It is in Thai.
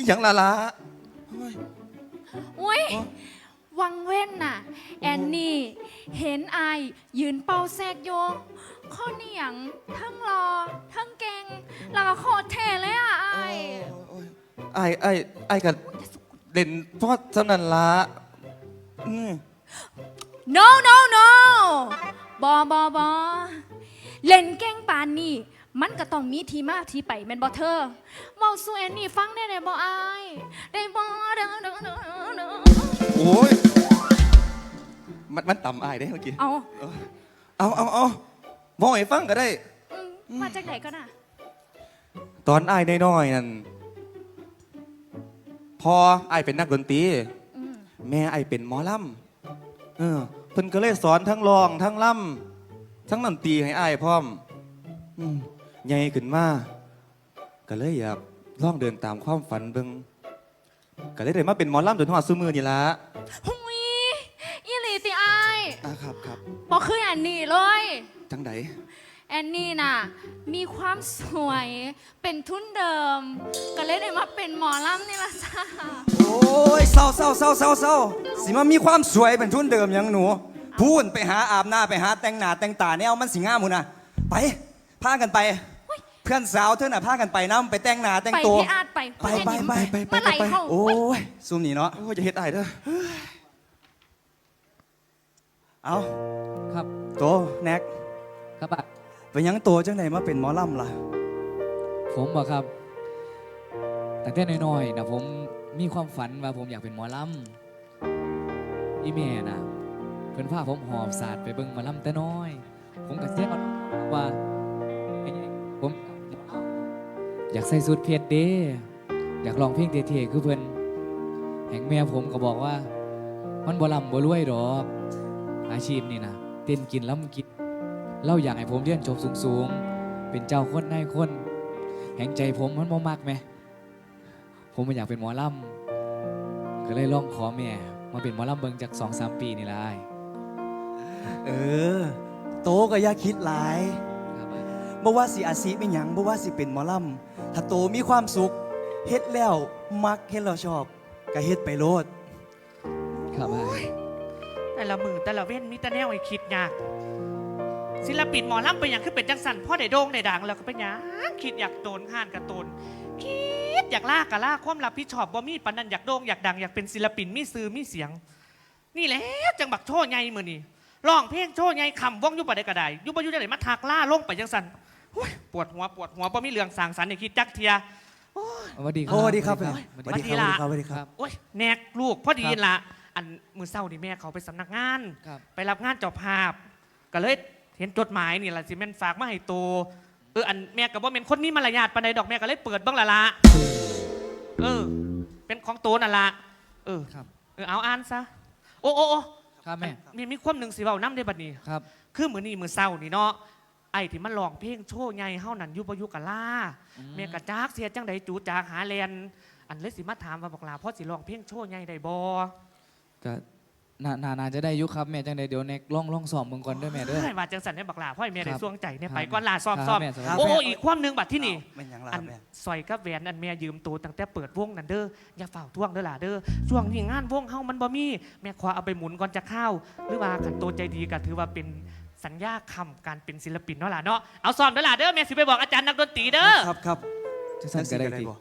อีหยังละละโอ้ย อุ้ยอ๋อวังเว้นน่ะ แอนนี่ เห็นอายยืนเป่าแซกโยงข้อเหนียงทั้งรอ ทั้งเก่ง แล้วก็โคตรเท่เลยอะอายโอ้ยไอ้ไอ้ไอ้กับเด่นเพราะสำนันละอืม no no no บอบอบอเล่นเก่งปานนี่ มันก็ต้องมีทีมาทีไปแม่นบอเธอเมาสู่แอนนี่ฟังได้ได้บออายได้บอเด้อเด้อเด้อเด้อโอ้ย มันมันต่ำไอ้ายได้เมื่อกี้ เอาเอาเอาเอาบอกให้ฟังก็ได้ อืมมาจากไหนก็น่ะตอนไอ้ายน้อยๆนั่นพอไอ้ายเป็นนักดนตรี อืมแม่ไอ้เป็นหมอลำเออเพิ่นก็เลยสอนทั้งร้องทั้งลำทั้งดนตรีให้ไอ้ายพร้อมอืม ใหญ่ขึ้นมาก็เลยอยากลองเดินตามความฝันเบิ่งก็เลยได้มาเป็นหมอลำจนถึงฮอดซุมือนี่ละหุยอีหลีติอายอะครับครับบอคือแอนนี่เลย จังไดแอนนี่น่ะ มีความสวยเป็นทุนเดิม ก็เลยได้มาเป็นหมอลำนี่ละจ้าโอ้ยเศร้าเศร้าเศร้าเศร้าเศร้าสิมามีความสวยเป็นทุนเดิมหยังหนู พูนไปหาอาบน้าไปหาแต่งหน้าแต่งตาแนวมันสิงามหมูนะไป พากันไป เพื่อนสาวเธอน่ะพากันไปน้ำไปแต่งหน้าแต่งไปตัว พี่อาจไปไปไปไปไปเมื่อไหร่เขาโอ้ยซุ่มนี่เนาะโอ้ยจะเฮ็ดไอ้ายเด้อเอาครับโตแน็กครับอะไปหยังโตจังไหนมาเป็นหมอลำล่ะ ผมบอกครับตั้งแต่น้อยๆนะผมมีความฝันว่าผมอยากเป็นหมอลำอีเมนะเพื่อนพาผมหอบศาสตร์ไปเบิ่งหมอลำแต่น้อย ผมก็เสียมันว่าเอ้ย ผมอยากใส่สูทเพชรเด้อยากร้องเพลงเท่ๆคือเพื่อนแห่งแม่ผมก็บอกว่า มันบ่ลำบ่รวยดอกอาชีพนี่นะเต้นกินล้ำกินเล่าอยากให้ผมเรียนจบสูงๆ เป็นเจ้าคนนายคน แห่งใจผมมันบ่มักไหม ผมไม่อยากเป็นหมอลำก็เลยลองขอแม่ มาเป็นหมอลำเบิงจากสองสามปีนี่ละอ้เออ โตก็อย่าคิดหลาย บอ้ายบ่ว่าสิอาชีพเป็นหยังบ่ว่าสิเป็นหมอลำถ้าโตมีความสุขเฮ็ดแล้วมักเฮ็ดแล้วชอบก็เฮ็ดไปโลดครับอ้ายแต่ละมือแต่ละเว้นมีแต่แนวให้คิดยากศิลปินหมอลำไปอย่างคือเป็นจังสันพ่อได้โด่งได้ดังแล้วก็เป็นหยังคิดอยากโตนห่านกับโตนคิดอยากลากกะลากความรับผิดชอบบ่มีปันนั้นอยากโด่งอยากดังอยากเป็นศิลปินมีซื้อมีเสียง นี่แหละจังบักโชว์ใหญ่มือนี่ร้องเพลงโชว์ใหญ่คำว่องอยุบได้กระไดอยุบยุได้มาทักล่าลงไปจังสัน โอ้ยปวดหัวปวดหัวบ่มีเรื่องสร้างสรรค์ให้คิดจักเทียสวัสดีครับ โอ้สวัสดีครับสวัสสวัดีสคดีรับครับ สวัสดีสวัสดีคครัรับบโอ้ยแนกลูกพอดีครับ ละอันมือเศร้านี่แม่เขาไปสำนักงาน ครับ ไปรับงานเจ้าภาพ ก็เลยเห็นจดหมายนี่แหละสิแม่นฝากมาให้โตเอออันแม่กับว่าเป็นคนมีมารยาทปานใดดอกแม่ก็เลยเปิดเบ้างละละเออ เป็นของโตนั่นละเออครับ เออเอาอ่านซะโอ้โอ้โอ้ครับแม่ มีมีความหนึ่งสิเว้าน้ำได้บัดนี้ ครับ คือมือนี่มือเศร้านี่เนาะ ไอ้ที่มันร้องเพลงโชว์ใหญ่เฮานั่นอยุบยุกะล่าอืมแม่กะจากเสียจังใดจูจากหาแลนอันเลยสิมาถามว่าบอกลาพ่อสิร้องเพลงโชว์ใหญ่ได้บ่ก็น่าน่าน่าจะได้อยุครับแม่จังใดเดี๋ยวเน็กล่องล่องสอบมึงก่อนเด้วยแม่เด้อให้ว่าจังสันให้บอกลาพ่อให้แม่ได้ครับสวงใจเนี่ยครับไปก่อนลาซ้อมครับซ้อมแม่สวัสดีโอ้อีกความหนึงบัดที่นี่เป็นหยังล่ะอันแม่ซอยกับแหวนอันแม่ยืมตัวตั้งแต่เปิดวงนั่นเด้ออย่าเฝ้าท่วงเด้อล่ะเด้อช่วงนี้งานวงเฮามันบ่มีแม่ขอเอาไปหมุนก่อนจะเข้าหรือว่าขันโตใจดีก็ถือว่าเป็น สัญญาคำการเป็นศิลปินเนาะล่ะเนาะเอาซ้อมเด้อล่ะเด้อแม่สิไปบอกอาจารย์นักดนตรีเด้อ ครับครับจะสั่นก็ได้จังสิทีบ่